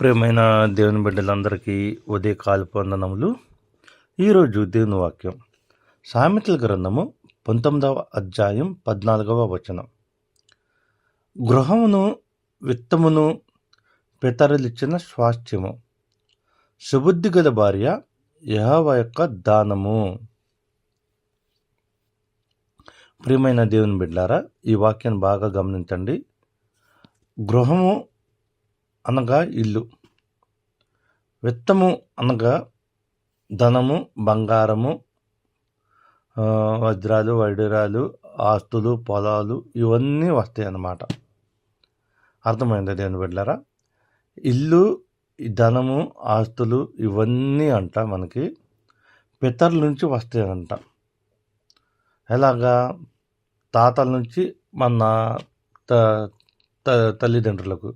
ప్రియమైన దేవుని బిడ్డలందరికీ ఉదయ కాల్పొందనములు ఈరోజు దేవుని వాక్యం. సామెతల గ్రంథము పంతొమ్మిదవ అధ్యాయం పద్నాలుగవ వచనం. గృహమును విత్తమును పితరులిచ్చిన స్వాస్థ్యము. సుబుద్ధి గల భార్య యహవ యొక్క దానము. ప్రియమైన దేవుని బిడ్డారా ఈ వాక్యాన్ని బాగా గమనించండి. గృహము అనగా ఇల్లు విత్తము అనగా ధనము బంగారము వజ్రాలు వైడూరాలు ఆస్తులు పొలాలు ఇవన్నీ వస్తాయి అన్నమాట. అర్థమైంది దేవుని బిడ్డారా ఇల్లు ఈ ధనము ఆస్తులు ఇవన్నీ అంట మనకి పితరుల నుంచి వస్తాయంట. ఎలాగా? తాతల నుంచి మన త తల్లిదండ్రులకు.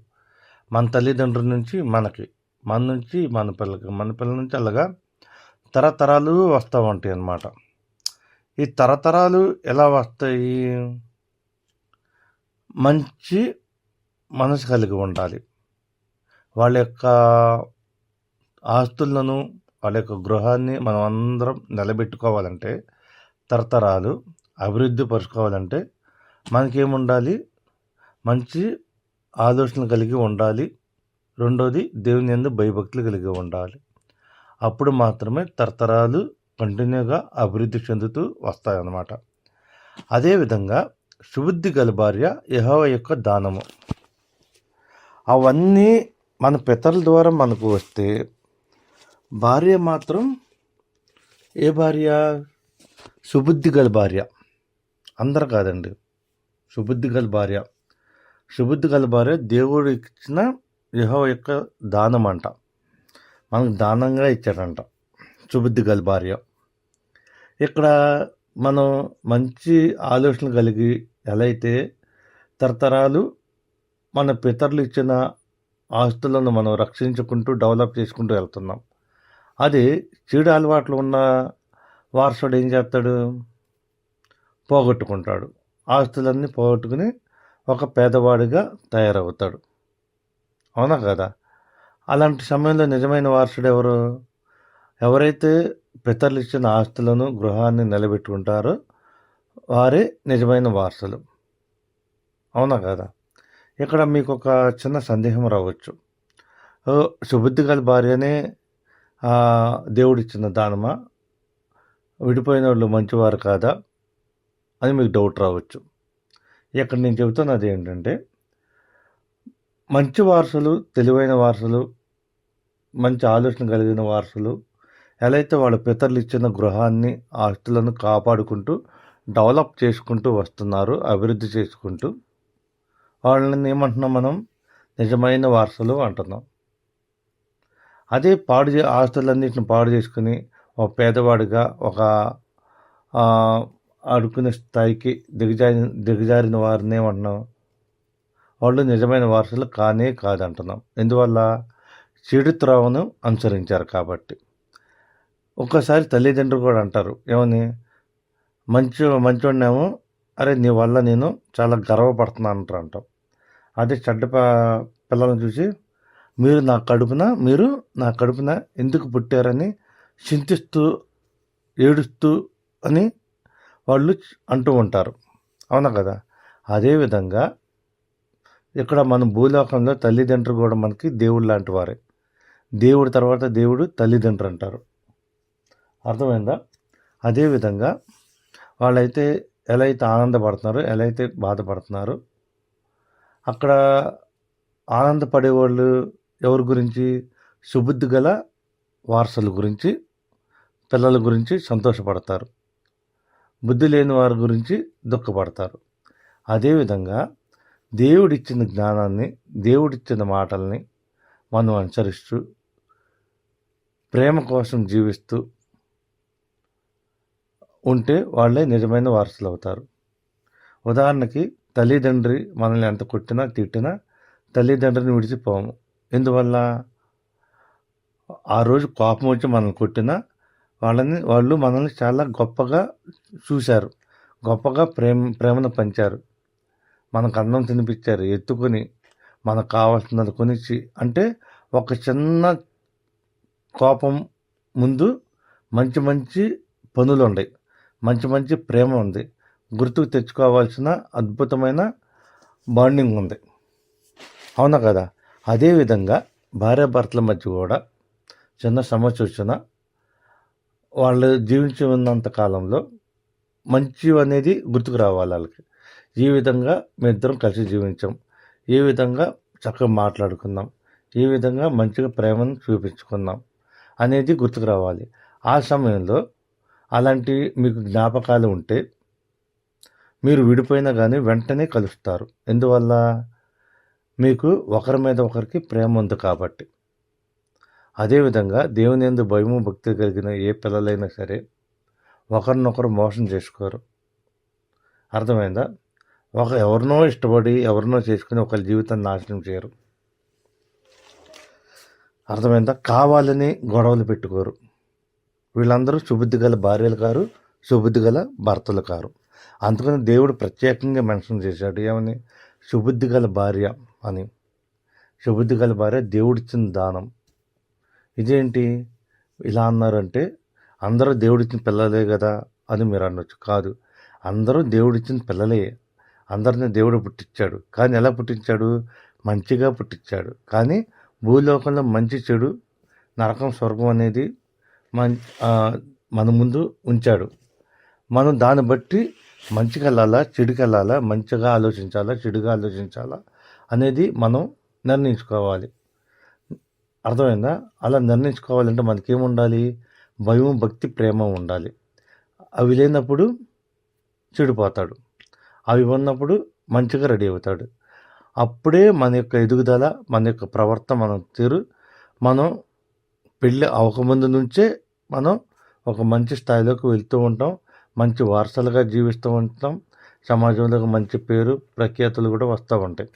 మన తల్లిదండ్రుల నుంచి మనకి మన నుంచి మన పిల్లకి మన పిల్లల నుంచి అలాగా తరతరాలు వస్తూ ఉంటాయి అన్నమాట. ఈ తరతరాలు ఎలా వస్తాయి? మంచి మనసు కలిగి ఉండాలి. వాళ్ళ యొక్క ఆస్తులను వాళ్ళ యొక్క గృహాన్ని మనం అందరం నిలబెట్టుకోవాలంటే తరతరాలు అభివృద్ధి పరుచుకోవాలంటే మనకేముండాలి? మంచి ఆలోచనలు కలిగి ఉండాలి. రెండోది దేవుని ఎందు భయభక్తులు కలిగి ఉండాలి. అప్పుడు మాత్రమే తరతరాలు కంటిన్యూగా అభివృద్ధి చెందుతూ వస్తాయన్నమాట. అదేవిధంగా సుబుద్ధి గల భార్య యహోవ యొక్క దానము. అవన్నీ మన పితరుల ద్వారా మనకు వస్తే భార్య మాత్రం ఏ భార్య? సుబుద్ధి గల భార్య. అందరు కాదండి. సుబుద్ధి గల భార్య. సుబుద్ధి గల భార్య దేవుడు ఇచ్చిన యహో యొక్క దానం అంట మనకు దానంగా ఇచ్చాడంట. సుబుద్ధి గల భార్య. ఇక్కడ మనం మంచి ఆలోచనలు కలిగి ఎలా అయితే తరతరాలు మన పితరులు ఇచ్చిన ఆస్తులను మనం రక్షించుకుంటూ డెవలప్ చేసుకుంటూ వెళ్తున్నాం. అది చెడు అలవాట్లు ఉన్న వారసుడు ఏం చేస్తాడు? పోగొట్టుకుంటాడు. ఆస్తులన్నీ పోగొట్టుకుని ఒక పేదవాడిగా తయారవుతాడు. అవునా కదా? అలాంటి సమయంలో నిజమైన వారసుడు ఎవరు? ఎవరైతే పితరులు ఇచ్చిన ఆస్తులను గృహాన్ని నిలబెట్టుకుంటారో వారే నిజమైన వారసులు. అవునా కదా? ఇక్కడ మీకు ఒక చిన్న సందేహం రావచ్చు. సుబుద్ధి గల భార్యనే దేవుడిచ్చిన దానమా? విడిపోయిన వాళ్ళు మంచివారు కాదా? అని మీకు డౌట్ రావచ్చు. ఇక్కడ నేను చెబుతున్నది ఏంటంటే మంచి వారసులు తెలివైన వారసులు మంచి ఆలోచన కలిగిన వారసులు ఎలా అయితే వాళ్ళ పితరులు ఇచ్చిన గృహాన్ని ఆస్తులను కాపాడుకుంటూ డెవలప్ చేసుకుంటూ వస్తున్నారు అభివృద్ధి చేసుకుంటూ వాళ్ళని ఏమంటున్నాం మనం? నిజమైన వారసులు అంటున్నాం. అదే పాడు చే ఆస్తులన్నింటిని పాడు చేసుకుని ఒక పేదవాడిగా ఒక ఆడుకునే స్థాయికి దిగజారి దిగజారిన వారిని ఏమంటున్నాం వాళ్ళు నిజమైన వారసులు కానే కాదంటున్నాం ఎందువల్ల? చెడు త్రోవను అనుసరించారు కాబట్టి. ఒక్కసారి తల్లిదండ్రులు కూడా అంటారు ఏమని? మంచి మంచోడినేమో? అరే నీ వల్ల నేను చాలా గర్వపడుతున్నాను అంటారు అంటాం. అదే చెడ్డ పిల్లలను చూసి మీరు నా కడుపున మీరు నా కడుపున ఎందుకు పుట్టారని చింతిస్తూ ఏడుస్తూ అని వాళ్ళు అంటూ ఉంటారు. అవునా కదా? అదేవిధంగా ఇక్కడ మన భూలోకంలో తల్లిదండ్రులు కూడా మనకి దేవుడు లాంటి వారే. దేవుడి తర్వాత దేవుడు తల్లిదండ్రులు అంటారు. అర్థమైందా? అదేవిధంగా వాళ్ళైతే ఎలా అయితే ఆనందపడుతున్నారో ఎలా అయితే బాధపడుతున్నారో అక్కడ ఆనందపడే వాళ్ళు ఎవరి గురించి? సుబుద్ధి గల వారసుల గురించి పిల్లల గురించి సంతోషపడతారు. బుద్ధి లేని వారి గురించి దుఃఖపడతారు. అదేవిధంగా దేవుడిచ్చిన జ్ఞానాన్ని దేవుడిచ్చిన మాటల్ని మనం అనుసరిస్తూ ప్రేమ కోసం జీవిస్తూ ఉంటే వాళ్ళే నిజమైన వారసులు అవుతారు. ఉదాహరణకి తల్లిదండ్రి మనల్ని ఎంత కొట్టినా తిట్టినా తల్లిదండ్రిని విడిచిపోము. ఎందువల్ల? ఆ రోజు కోపం వచ్చి మనల్ని కొట్టినా వాళ్ళని వాళ్ళు మనల్ని చాలా గొప్పగా చూశారు. గొప్పగా ప్రేమ ప్రేమను పంచారు. మనకు అన్నం తినిపించారు ఎత్తుకొని మనకు కావాల్సినది కొనిచ్చి అంటే ఒక చిన్న కోపం ముందు మంచి మంచి పనులు ఉన్నాయి మంచి మంచి ప్రేమ ఉంది. గుర్తుకు తెచ్చుకోవాల్సిన అద్భుతమైన బాండింగ్ ఉంది. అవునా కదా? అదేవిధంగా భార్యాభర్తల మధ్య కూడా చిన్న సమస్య వచ్చిన వాళ్ళు జీవించి ఉన్నంత కాలంలో మంచి అనేది గుర్తుకు రావాలి వాళ్ళకి. ఈ విధంగా మేమిద్దరం ఇద్దరం కలిసి జీవించాం. ఏ విధంగా చక్కగా మాట్లాడుకుందాం ఏ విధంగా మంచిగా ప్రేమను చూపించుకుందాం అనేది గుర్తుకు రావాలి. ఆ సమయంలో అలాంటి మీకు జ్ఞాపకాలు ఉంటే మీరు విడిపోయినా కానీ వెంటనే కలుస్తారు. ఎందువల్ల? మీకు ఒకరి మీద ఒకరికి ప్రేమ ఉంది కాబట్టి. అదేవిధంగా దేవుని ఎందు భయము భక్తి కలిగిన ఏ పిల్లలైనా సరే ఒకరినొకరు మోసం చేసుకోరు. అర్థమైందా? ఒక ఎవరినో ఇష్టపడి ఎవరినో చేసుకుని ఒకరి జీవితాన్ని నాశనం చేయరు. అర్థమైందా? కావాలని గొడవలు పెట్టుకోరు. వీళ్ళందరూ సుబుద్ధి గల భార్యలు కారు సుబుద్ధి గల భర్తలు కారు. అందుకని దేవుడు ప్రత్యేకంగా మెన్షన్ చేశాడు ఏమని? సుబుద్ధి గల భార్య అని. సుబుద్ధి గల భార్య దేవుడిచ్చిన దానం. ఇదేంటి? ఇలా అన్నారంటే అందరూ దేవుడిచ్చిన పిల్లలే కదా అని మీరు అనొచ్చు. కాదు అందరూ దేవుడిచ్చిన పిల్లలే. అందరిని దేవుడు పుట్టించాడు కానీ ఎలా పుట్టించాడు? మంచిగా పుట్టించాడు కానీ భూలోకంలో మంచి చెడు నరకం స్వర్గం అనేది మన మన ముందు ఉంచాడు. మనం దాన్ని బట్టి మంచికి వెళ్ళాలా చెడుకి వెళ్ళాలా మంచిగా ఆలోచించాలా చెడుగా ఆలోచించాలా అనేది మనం నిర్ణయించుకోవాలి. అర్థమైందా? అలా నిర్ణయించుకోవాలంటే మనకేముండాలి? భయం భక్తి ప్రేమ ఉండాలి. అవి లేనప్పుడు చెడిపోతాడు. అవి ఉన్నప్పుడు మంచిగా రెడీ అవుతాడు. అప్పుడే మన యొక్క ఎదుగుదల మన యొక్క ప్రవర్తన మనం తీరు. మనం పెళ్ళి అవకముందు నుంచే మనం ఒక మంచి స్థాయిలోకి వెళ్తూ ఉంటాం. మంచి వారసలుగా జీవిస్తూ ఉంటాం. సమాజంలో మంచి పేరు ప్రఖ్యాతులు కూడా వస్తూ ఉంటాయి.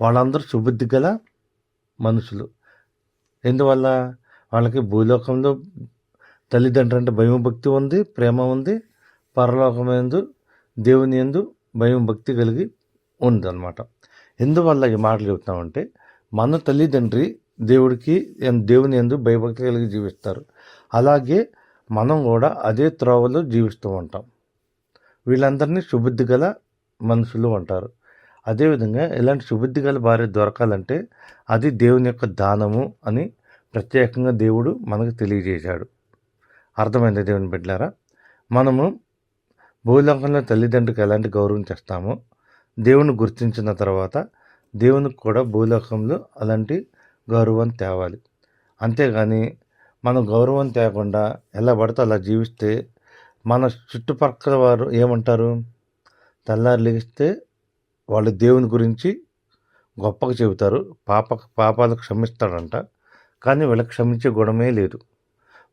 వాళ్ళందరూ సుబుద్ధి గల మనుషులు. ఎందువల్ల వాళ్ళకి భూలోకంలో తల్లిదండ్రులు అంటే భయం భక్తి ఉంది ప్రేమ ఉంది పరలోకం ఎందు దేవుని ఎందు భయం భక్తి కలిగి ఉంది అనమాట ఎందువల్ల ఈ మాటలు చెబుతామంటే మన తల్లిదండ్రి దేవుడికి దేవుని ఎందు భయభక్తి కలిగి జీవిస్తారు. అలాగే మనం కూడా అదే త్రోవలో జీవిస్తూ ఉంటాం. వీళ్ళందరినీ శుభుద్ధి గల మనుషులు అంటారు. అదేవిధంగా ఇలాంటి సుబుద్ధి గల భార్య దొరకాలంటే అది దేవుని యొక్క దానము అని ప్రత్యేకంగా దేవుడు మనకు తెలియజేశాడు. అర్థమైంది దేవుని బిడ్డారా మనము భూలోకంలో తల్లిదండ్రులకు ఎలాంటి గౌరవం చేస్తామో దేవుని గుర్తించిన తర్వాత దేవునికి కూడా భూలోకంలో అలాంటి గౌరవం తేవాలి. అంతేగాని మనం గౌరవం తేకుండా ఎలా పడితే అలా జీవిస్తే మన చుట్టుపక్కల వారు ఏమంటారు? తెల్లారి లెగిస్తే వాళ్ళు దేవుని గురించి గొప్పగా చెబుతారు. పాప పాపాలు క్షమిస్తాడంట. కానీ వీళ్ళకి క్షమించే గుణమే లేదు.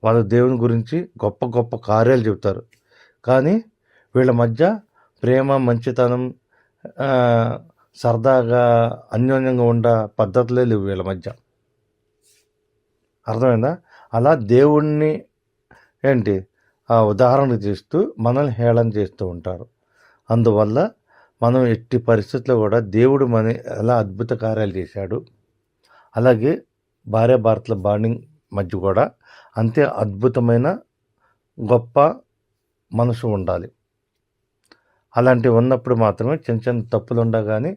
వాళ్ళు దేవుని గురించి గొప్ప గొప్ప కార్యాలు చెబుతారు. కానీ వీళ్ళ మధ్య ప్రేమ మంచితనం సరదాగా అన్యోన్యంగా ఉండ పద్ధతులే లేవు వీళ్ళ మధ్య. అర్థమైందా? అలా దేవుణ్ణి ఏంటి? ఆ ఉదాహరణ చేస్తూ మనల్ని హేళన చేస్తూ ఉంటారు. అందువల్ల మనం ఎట్టి పరిస్థితుల్లో కూడా దేవుడు మన ఎలా అద్భుత కార్యాలు చేశాడు. అలాగే భార్యాభర్తల బాండింగ్ మధ్య కూడా అంతే అద్భుతమైన గొప్ప మనసు ఉండాలి. అలాంటివి ఉన్నప్పుడు మాత్రమే చిన్న చిన్న తప్పులు ఉండగానే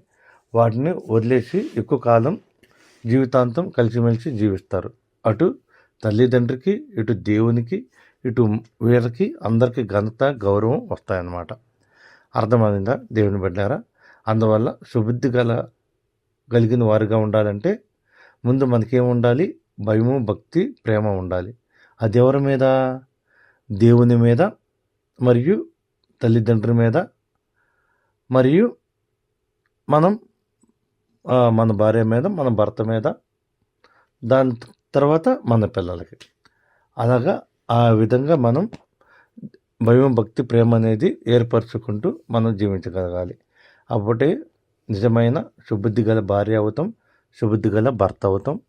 వాటిని వదిలేసి ఎక్కువ కాలం జీవితాంతం కలిసిమెలిసి జీవిస్తారు. అటు తల్లిదండ్రికి ఇటు దేవునికి ఇటు వీరికి అందరికీ ఘనత గౌరవం వస్తాయన్నమాట. అర్థమైందా? దేవుని బిడ్డారా అందువల్ల సుబుద్ధి గల కలిగిన వారిగా ఉండాలంటే ముందు మనకేం ఉండాలి? భయము భక్తి ప్రేమ ఉండాలి. అది ఎవరి మీద? దేవుని మీద మరియు తల్లిదండ్రుల మీద. మరియు మనం మన భార్య మీద మన భర్త మీద. దాని తర్వాత మన పిల్లలకి. అలాగా ఆ విధంగా మనం భయం భక్తి ప్రేమ అనేది ఏర్పరచుకుంటూ మనం జీవించగలగాలి. అప్పుడే నిజమైన శుభుద్ధి గల భార్య అవుతాం సుబుద్ధి గల భర్త అవుతాం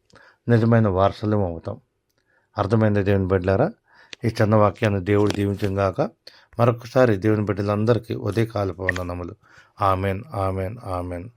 నిజమైన వారసులం అవుతాం. అర్థమైంది దేవుని బిడ్డలారా? ఈ చిన్న వాక్యాన్ని దేవుడు దీవించం గాక మరొకసారి దేవుని బిడ్డలందరికీ ఉదయకాలపు వందనములు. Amen amen amen.